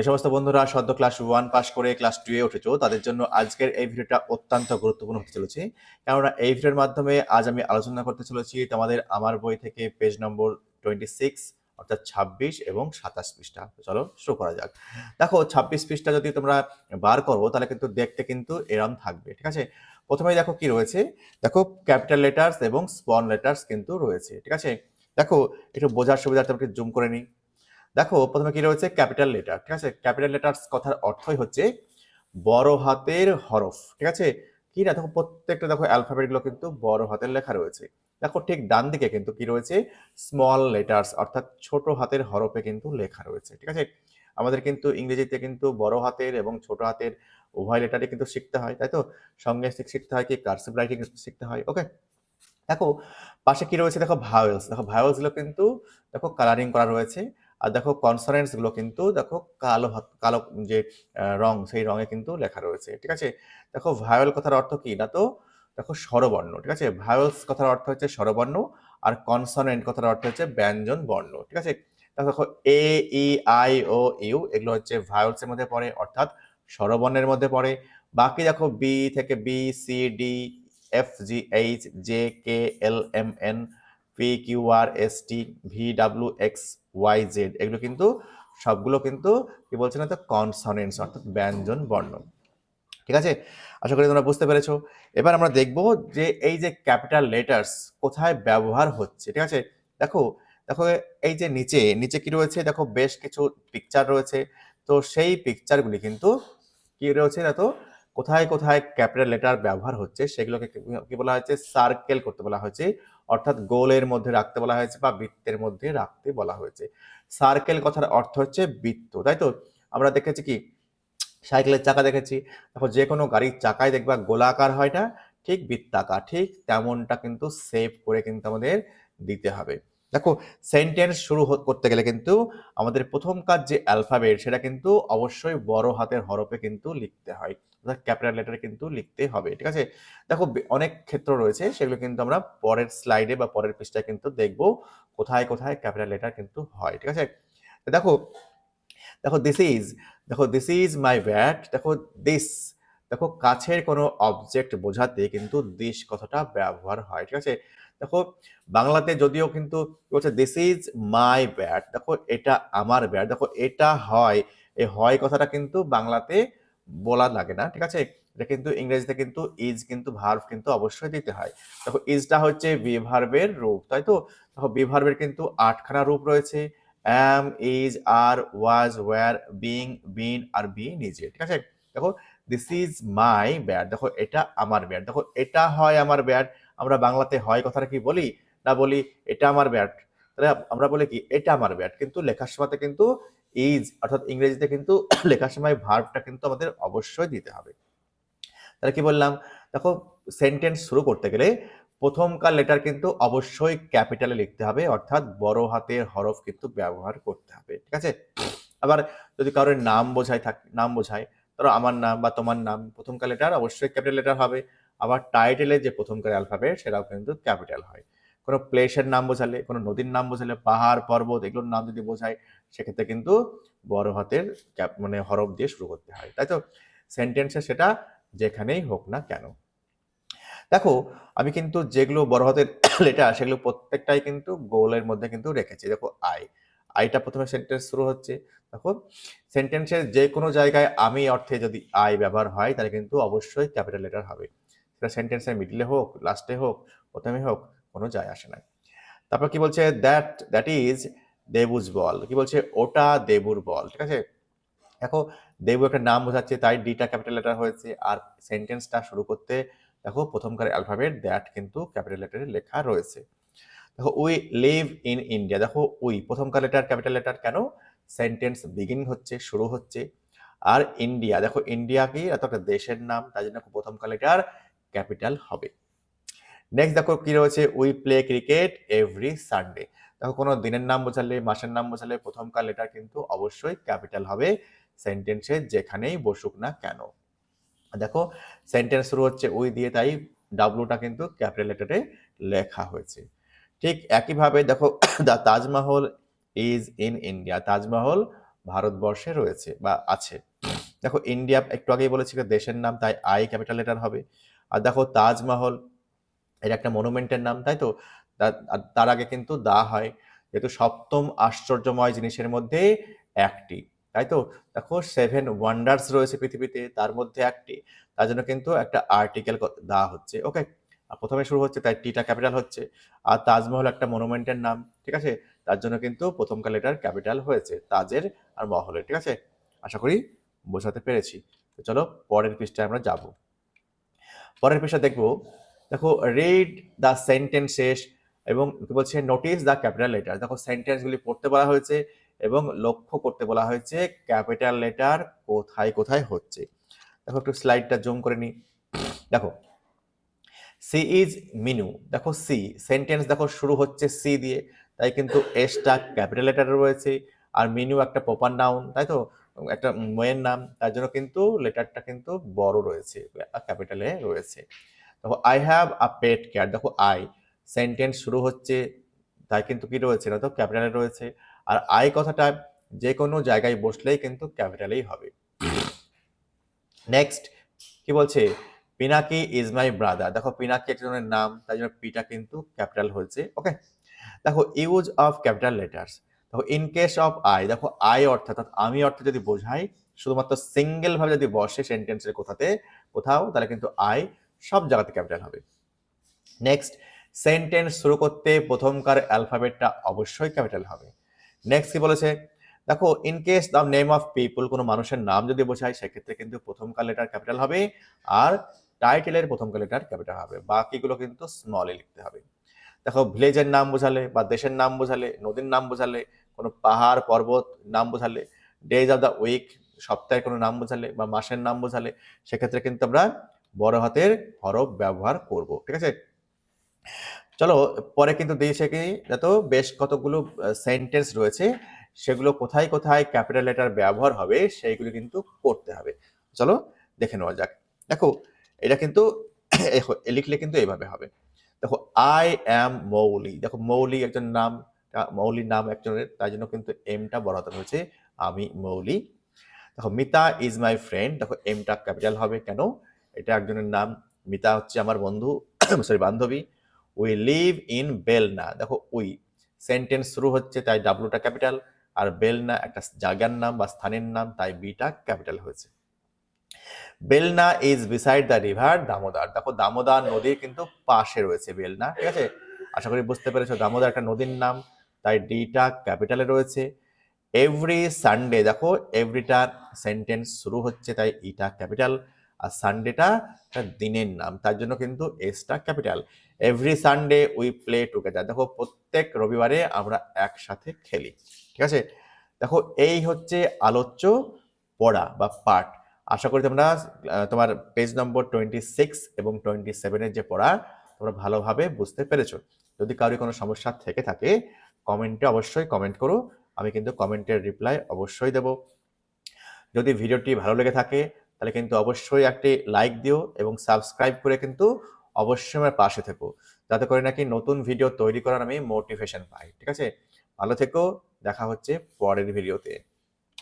যে সমস্ত বন্ধুরা সদ্য ক্লাস ওয়ান পাস করে ক্লাস টু এ উঠেছো, তাদের জন্য আজকের এই ভিডিওটা অত্যন্ত গুরুত্বপূর্ণ হতে চলেছে। কেননা এই ভিডিওর মাধ্যমে আজ আমি আলোচনা করতে চলেছি তোমাদের আমার বই থেকে পেজ নম্বর টোয়েন্টি সিক্স অর্থাৎ ছাব্বিশ এবং সাতাশ পৃষ্ঠা। চলো শুরু করা যাক। দেখো, ছাব্বিশ পৃষ্ঠা যদি তোমরা বার করো, তাহলে কিন্তু দেখতে কিন্তু এরম থাকবে, ঠিক আছে? প্রথমেই দেখো কি রয়েছে? দেখো ক্যাপিটাল লেটার্স এবং স্পন লেটার্স কিন্তু রয়েছে, ঠিক আছে? দেখো, একটু বোঝার সুবিধার্থে একটু জুম করে নিই। দেখো, প্রথমে কি রয়েছে? ক্যাপিটাল লেটার, ঠিক আছে? ক্যাপিটাল লেটার্স কথার অর্থই হচ্ছে বড় হাতের হরফ, ঠিক আছে? কি না? দেখো, প্রত্যেকটা দেখো অ্যালফাবেটগুলো কিন্তু বড় হাতের লেখা রয়েছে। দেখো, ঠিক ডান দিকে কিন্তু কি রয়েছে? স্মল লেটার্স, অর্থাৎ ছোট হাতের হরফে কিন্তু লেখা রয়েছে, ঠিক আছে? আমাদের কিন্তু ইংরেজিতে কিন্তু বড় হাতের এবং ছোট হাতের উভয় লেটারই কিন্তু শিখতে হয়, তাই তো? সঙ্গে শিখতে হয় কি? কার্সিভ রাইটিং শিখতে হয় ওকে দেখো, পাশে কি রয়েছে? দেখো, ভাওয়েলস দেখো ভাওয়েলসগুলো কিন্তু, দেখো কালারিং করা রয়েছে। আর দেখো কনসোনেন্টসগুলো কিন্তু দেখো কালো কালো যে রং, সেই রঙে কিন্তু লেখা রয়েছে, ঠিক আছে? দেখো ভায়োল কথার অর্থ কি না তো? দেখো স্বরবর্ণ, ঠিক আছে? ভায়োলস কথার অর্থ হচ্ছে স্বরবর্ণ আর কনসোনেন্ট কথার অর্থ হচ্ছে ব্যঞ্জন বর্ণ, ঠিক আছে? দেখো এ, ই, আই, ও, ইউ, এগুলো হচ্ছে ভায়োলস এর মধ্যে পড়ে, অর্থাৎ স্বরবর্ণের মধ্যে পড়ে। বাকি দেখো বি থেকে B C D F G H J K L M N P Q R S T V W X Y Z এগুলো কিন্তু সবগুলো কিন্তু কি বলছে না তো কনসনেন্টস অর্থাৎ ব্যঞ্জন বর্ণ। ঠিক আছে? আশা করি তোমরা বুঝতে পেরেছ। এবার আমরা দেখব যে এই যে ক্যাপিটাল লেটার্স কোথায় ব্যবহার হচ্ছে। ঠিক আছে? দেখো দেখো এই যে নিচে নিচে কি রয়েছে? দেখো বেশ কিছু পিকচার রয়েছে। তো সেই পিকচারগুলি কিন্তু কি রয়েছে না তো, কোথায় কোথায় ক্যাপিটাল লেটার ব্যবহার হচ্ছে, সেগুলোকে কি বলা হয়েছে সার্কেল করতে বলা হয়েছে অর্থাৎ গোলের মধ্যে রাখতে বলা হয়েছে বা বৃত্তের মধ্যে রাখতে বলা হয়েছে। সার্কেল কথার অর্থ হচ্ছে বৃত্ত, তাই তো? আমরা দেখেছি কি? সাইকেলের চাকা দেখেছি। দেখো যে কোনো গাড়ির চাকায় দেখবা গোলাকার হয় না, ঠিক বৃত্তাকার, ঠিক তেমনটা কিন্তু সেভ করে কিন্তু আমাদের দিতে হবে। দেখো সেন্টেন্স শুরু করতে গেলে কিন্তু আমাদের প্রথম কাজ যে অ্যালফাবেট সেটা কিন্তু অবশ্যই বড় হাতের হরফে কিন্তু লিখতে হয়। ক্যাপিটাল লেটারে কিন্তু লিখতে হবে, ঠিক আছে? দেখো অনেক ক্ষেত্র রয়েছে, সেগুলো কিন্তু আমরা পরের স্লাইডে বা পরের পৃষ্ঠায় কিন্তু দেখব, কোথায় কোথায় ক্যাপিটাল লেটার কিন্তু হয়, ঠিক আছে? দেখো দেখো দিস ইজ দেখো দিস ইজ মাই ব্যাট দেখো দিস দেখো, কাছের কোনো অবজেক্ট বোঝাতে কিন্তু দিস কথাটা ব্যবহার হয়, ঠিক আছে? দেখো, বাংলাতে যদিও কিন্তু বলছে দিস ইজ মাই ব্যাট দেখো, এটা আমার ব্যাট দেখো, এটা হয় এই হয় কথাটা কিন্তু বাংলাতে বলা লাগে না, ঠিক আছে? এটা কিন্তু ইংরেজিতে কিন্তু ইজ কিন্তু ভার্ভ কিন্তু অবশ্যই দিতে হয়। দেখো ইজটা হচ্ছে বি ভার্বের রূপ, তাই তো? দেখো বি ভার্বের কিন্তু আটখানা রূপ রয়েছে। Am is are was were being been R be নিজে, ঠিক আছে? দেখো দিস ইজ মাই ব্যাট দেখো, এটা আমার ব্যাট দেখো, এটা হয় আমার ব্যাট আমরা বাংলাতে হয় কথাটা কি বলি? না বলি, এটা আমার ব্যাট তাহলে আমরা বলি কি, এটা আমার ব্যাট কিন্তু লেখার সময়তে কিন্তু ইজ, অর্থাৎ ইংরেজিতে কিন্তু লেখার সময় ভার্বটা কিন্তু আমাদের অবশ্যই দিতে হবে। তাহলে কি বললাম? দেখো সেন্টেন্স শুরু করতে গেলে প্রথমকার লেটার কিন্তু অবশ্যই ক্যাপিটালে লিখতে হবে, অর্থাৎ বড় হাতের হরফ কিন্তু ব্যবহার করতে হবে, ঠিক আছে? আবার যদি কারোর নাম বোঝায় থাক, নাম বোঝায়, ধরো আমার নাম বা তোমার নাম, প্রথমকার লেটার অবশ্যই ক্যাপিটাল লেটার হবে, আবার টাইটেলে যে প্রথমকার অ্যালফাবেট সেটাও কিন্তু ক্যাপিটাল হয়। কোনো প্লেসের নাম বোঝালে, কোনো নদীর নাম বোঝালে, পাহাড়, পর্বত, এগুলোর নাম যদি বোঝায়, সেক্ষেত্রে কিন্তু বড় হাতের মানে হরফ দিয়ে শুরু করতে হয়। তাই তো? সেন্টেন্সে সেটা যেখানেই হোক না কেন। দেখো, আমি কিন্তু যেগুলো বড় হাতের লেটার সেগুলো প্রত্যেকটাই কিন্তু গোলের মধ্যে কিন্তু রেখেছি। দেখো আই আইটা প্রথমে সেন্টেন্স শুরু হচ্ছে। দেখো সেন্টেন্সের যে কোনো জায়গায় আমি অর্থে যদি আই ব্যবহার হয়, তাহলে কিন্তু অবশ্যই ক্যাপিটাল লেটার হবে। সেটা সেন্টেন্সের মিডলে হোক লাস্টে হোক, প্রথমে হোক কোনো যায় আসে না তারপর কি বলছে? দ্যাট দ্যাট ইজ দেবুজ বল কি বলছে? ওটা দেবুর বল ঠিক আছে? দেখো দেবু একটা নাম বোঝাচ্ছে, তাই ডিটা ক্যাপিটাল লেটার হয়েছে। আর সেন্টেন্সটা শুরু করতে দেখো, প্রথমকার অ্যালফাবেট দ্যাট কিন্তু ক্যাপিটাল লেটারে লেখা রয়েছে। দেখো উই লিভ ইন ইন্ডিয়া দেখো, উই, প্রথমকার লেটার ক্যাপিটাল লেটার কেন? সেন্টেন্স বিগিনিং হচ্ছে, শুরু হচ্ছে। আর ইন্ডিয়া দেখো ইন্ডিয়া কি? এত একটা দেশের নাম, তাই জন্য প্রথমকার লেটার ক্যাপিটাল হবে। নেক্সট দেখো কি রয়েছে? We play cricket every Sunday দেখো কোনো দিনের নাম বোঝালে, মাসের নাম বোঝালে প্রথমকার লেটার কিন্তু অবশ্যই ক্যাপিটাল হবে সেন্টেন্সে যেখানেই বসুক না কেন। দেখো সেন্টেন্স শুরু হচ্ছে উই দিয়ে, তাই ডাব্লুটা কিন্তু ক্যাপিটাল লেটারে লেখা হয়েছে। ঠিক একইভাবে দেখো the Taj Mahal is in India Taj Mahal ভারতবর্ষে রয়েছে বা আছে। দেখো ইন্ডিয়া একটু আগেই বলেছি দেশের নাম, তাই আই ক্যাপিটাল লেটার হবে। আর দেখো তাজমহল এটা একটা মনুমেন্টের নাম, তাই তো? তার আগে কিন্তু দা হয়, যেহেতু সপ্তম আশ্চর্যময় জিনিসের মধ্যে একটি, তাই তো? দেখো সেভেন ওয়ান্ডার্স রয়েছে পৃথিবীতে, তার মধ্যে একটি, তার জন্য কিন্তু একটা আর্টিকেল দা হচ্ছে ওকে প্রথমে শুরু হচ্ছে, তাই টিটা ক্যাপিটাল হচ্ছে, আর তাজমহল একটা মনুমেন্টের নাম, ঠিক আছে? তার জন্য কিন্তু প্রথমকার লেটার ক্যাপিটাল হয়েছে, তাজের আর মহলের, ঠিক আছে? আশা করি বোঝাতে পেরেছি। তো চলো, পরের পৃষ্ঠায় আমরা যাব। পরের পৃষ্ঠা দেখব দেখো রিড দ্য সেন্টেন্সেস এবং কি বলছে নোটিস দ্য ক্যাপিটাল লেটার দেখো সেন্টেন্সগুলি পড়তে বলা হয়েছে এবং লক্ষ্য করতে বলা হয়েছে ক্যাপিটাল লেটার কোথায় কোথায় হচ্ছে। দেখো, একটু স্লাইডটা জুম করে নিই দেখো সি ইজ মিনু দেখো সি সেন্টেন্স দেখো, শুরু হচ্ছে সি দিয়ে। তাই কিন্তু এসটা ক্যাপিটাল লেটারে রয়েছে আর মিনু একটা প্রপার নাউন তাই তো? একটা মেয়ের নাম তার জন্য কিন্তু লেটারটা কিন্তু বড় রয়েছে ক্যাপিটালে রয়েছে। দেখো I have a pet cat দেখো আই সেন্টেন্স শুরু হচ্ছে, তাই কিন্তু কি রয়েছে না তো? ক্যাপিটালে রয়েছে। আর আই কথাটা যে কোনো জায়গায় বসলেই কিন্তু ক্যাপিটালেই হবে। নেক্সট কি বলছে? পিনাকি ইজ মাই ব্রাদার দেখো পিনাকি একজনের নাম, তাই জন্য পিটা কিন্তু ক্যাপিটাল হয়েছে। ওকে দেখো ইউজ অফ ক্যাপিটাল লেটার্স দেখো ইন কেস অফ আই দেখো আই অর্থাৎ আমি অর্থে যদি বোঝাই, শুধুমাত্র সিঙ্গেল ভাবে যদি বসে সেন্টেন্সের কোথাতে, কোথাও, তাহলে কিন্তু আই সব জায়গাতে ক্যাপিটাল হবে। নেক্সট সেন্টেন্স শুরু করতে প্রথমকার অ্যালফাবেটটা অবশ্যই ক্যাপিটাল হবে। নেক্সট কি বলেছে? দেখো in case the name of people কোনো মানুষের নাম যদি বোঝায়, সেক্ষেত্রে কিন্তু প্রথমকার লেটার ক্যাপিটাল হবে আর টাইটেলের প্রথমকার লেটার ক্যাপিটাল হবে। বাকিগুলো কিন্তু স্মলে লিখতে হবে। দেখো ভিলেজের নাম বোঝালে বা দেশের নাম বোঝালে, নদীর নাম বোঝালে, কোনো পাহাড়, পর্বত নাম বোঝালে ডেজ অফ দ্য উইক সপ্তাহের কোনো নাম বোঝালে বা মাসের নাম বোঝালে, সেক্ষেত্রে কিন্তু আমরা বড় হাতের হরফ ব্যবহার করব, ঠিক আছে? চলো, পরে কিন্তু দিয়েছে কি যত বেশ কতগুলো সেন্টেন্স রয়েছে, সেগুলো কোথায় কোথায় ক্যাপিটাল লেটার ব্যবহার হবে, সেইগুলো কিন্তু করতে হবে। চলো, দেখে নেওয়া যাক। দেখো, এটা কিন্তু লিখলে কিন্তু এইভাবে হবে। দেখো আই অ্যাম মৌলি দেখো মৌলি একজন নাম মৌলির নাম একজনের, তাই জন্য কিন্তু এমটা বড় হাতে হয়েছে আমি মৌলি দেখো মিতা ইজ মাই ফ্রেন্ড দেখো এমটা ক্যাপিটাল হবে কেন? এটা একজনের নাম, মিতা হচ্ছে আমার বন্ধু সরি বান্ধবী। উই লিভ ইন বেলনা দেখো উই সেন্টেন্স শুরু হচ্ছে তাই ডাব্লুটা ক্যাপিটাল আর বেলনা একটা জায়গার নাম বা স্থানের নাম, তাই বিটা ক্যাপিটাল হয়েছে। Belna is beside the river Damodar দেখো দামোদর নদীর কিন্তু পাশে রয়েছে বেলনা ঠিক আছে? আশা করি বুঝতে পেরেছ দামোদর একটা নদীর নাম, তাই ডিটা ক্যাপিটালে রয়েছে। এভরি সানডে দেখো এভরিটা সেন্টেন্স শুরু হচ্ছে তাই ইটা ক্যাপিটাল আর সানডেটা দিনের নাম, তার জন্য কিন্তু এসটা capital every Sunday we play together দেখো প্রত্যেক রবিবারে আমরা একসাথে খেলি, ঠিক আছে? দেখো এই হচ্ছে আলোচ্য পড়া বা পাঠ। আশা করি তোমরা তোমার পেজ নম্বর টোয়েন্টি সিক্স এবং টোয়েন্টি সেভেনের যে পড়া, তোমরা ভালোভাবে বুঝতে পেরেছ। যদি কারোর কোনো সমস্যা থেকে থাকে, কমেন্টে অবশ্যই কমেন্ট করো। আমি কিন্তু কমেন্টের রিপ্লাই অবশ্যই দেব। যদি ভিডিওটি ভালো লেগে থাকে তাহলে কিন্তু অবশ্যই একটি লাইক দিও এবং সাবস্ক্রাইব করে কিন্তু অবশ্যই আমার পাশে থেকো। যাতে করে নাকি নতুন ভিডিও তৈরি করার আমি মোটিভেশন পাই, ঠিক আছে? ভালো থেকো, দেখা হচ্ছে পরের ভিডিওতে